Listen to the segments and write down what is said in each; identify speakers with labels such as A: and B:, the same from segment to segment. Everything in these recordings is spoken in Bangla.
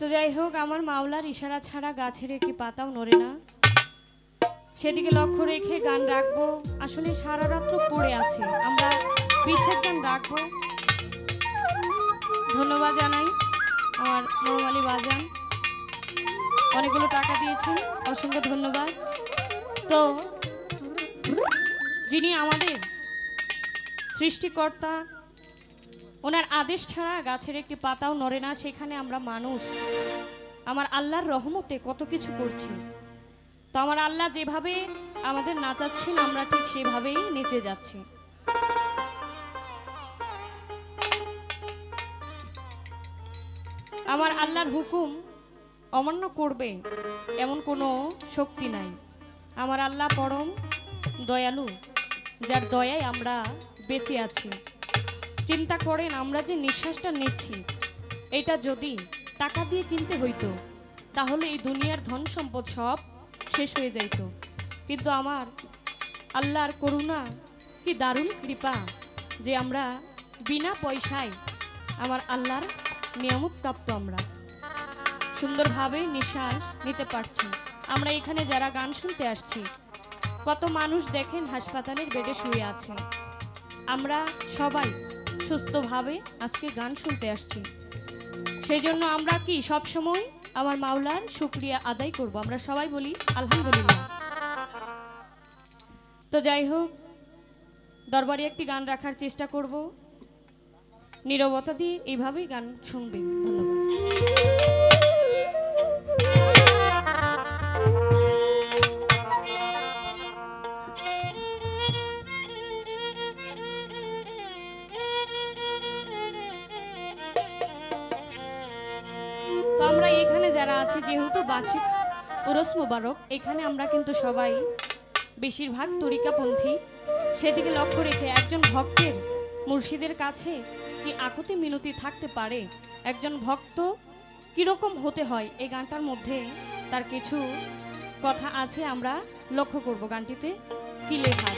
A: তো যাই হোক, আমার মাওলার ইশারা ছাড়া গাছের একটি পাতাও নড়ে না। সেদিকে লক্ষ্য রেখে গান রাখব। আসলে সারা রাত্র পড়ে আছে। আমরা পিছের গান রাখব। ধন্যবাদ জানাই আমার নরমালি বাজান। অনেকগুলো টাকা দিয়েছেন, অসংখ্য ধন্যবাদ। তো যিনি আমাদের সৃষ্টিকর্তা ওনার আদেশ ছাড়া গাছের একটি পাতাও নড়ে না, সেখানে আমরা মানুষ। আমার আল্লাহর রহমতে কত কিছু করছি। তো আমার আল্লাহ যেভাবে আমাদের নাচাচ্ছেন, আমরা ঠিক সেভাবেই নেচে যাচ্ছি। আমার আল্লাহর হুকুম অমান্য করবে এমন কোনো শক্তি নাই। আমার আল্লাহ পরম দয়ালু, যার দয়ায় আমরা বেঁচে আছি। চিন্তা করেন, আমরা যে নিঃশ্বাসটা নিচ্ছি, এটা যদি টাকা দিয়ে কিনতে হইতো, তাহলে এই দুনিয়ার ধন সম্পদ সব শেষ হয়ে যাইতো। কিন্তু আমার আল্লাহর করুণা কি দারুণ কৃপা যে আমরা বিনা পয়সায় আমার আল্লাহর নিয়ামত প্রাপ্ত আমরা। সুন্দরভাবে নিঃশ্বাস নিতে পারছি। আমরা এখানে যারা গান শুনতে আসছি, কত মানুষ দেখেন হাসপাতালের বেডে শুয়ে আছে। আমরা সবাই সুস্থভাবে আজকে গান শুনতে আসছি। সেই জন্য আমরা কি সব সময় আমার মাওলার শুক্রিয়া আদায় করব? আমরা সবাই বলি আলহামদুলিল্লাহ। তো যাই হোক, দরবারে একটি গান রাখার চেষ্টা করব। নিরবতা দিয়ে এইভাবেই গান শুনবেন। যারা আছি, যেহেতু বার্ষিক উরস মুবারক, এখানে আমরা কিন্তু সবাই বেশিরভাগ তরিকাপন্থী। সেদিকে লক্ষ্য রেখে একজন ভক্তের মুর্শিদের কাছে কি আকুতি মিনতি থাকতে পারে? একজন ভক্ত কীরকম হতে হয়? এই গানটার মধ্যে তার কিছু কথা আছে, আমরা লক্ষ্য করব গানটিতে। কি লেখা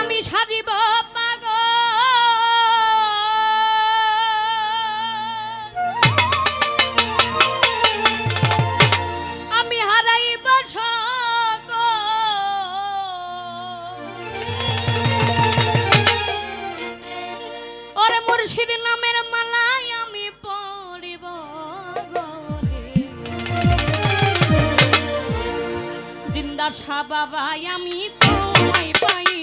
A: আমি সাজিব মুর্শিদ নামের মালাই আমি পড়িব। জিন্দা শাহ বাবা আমি তোমায় পাইলে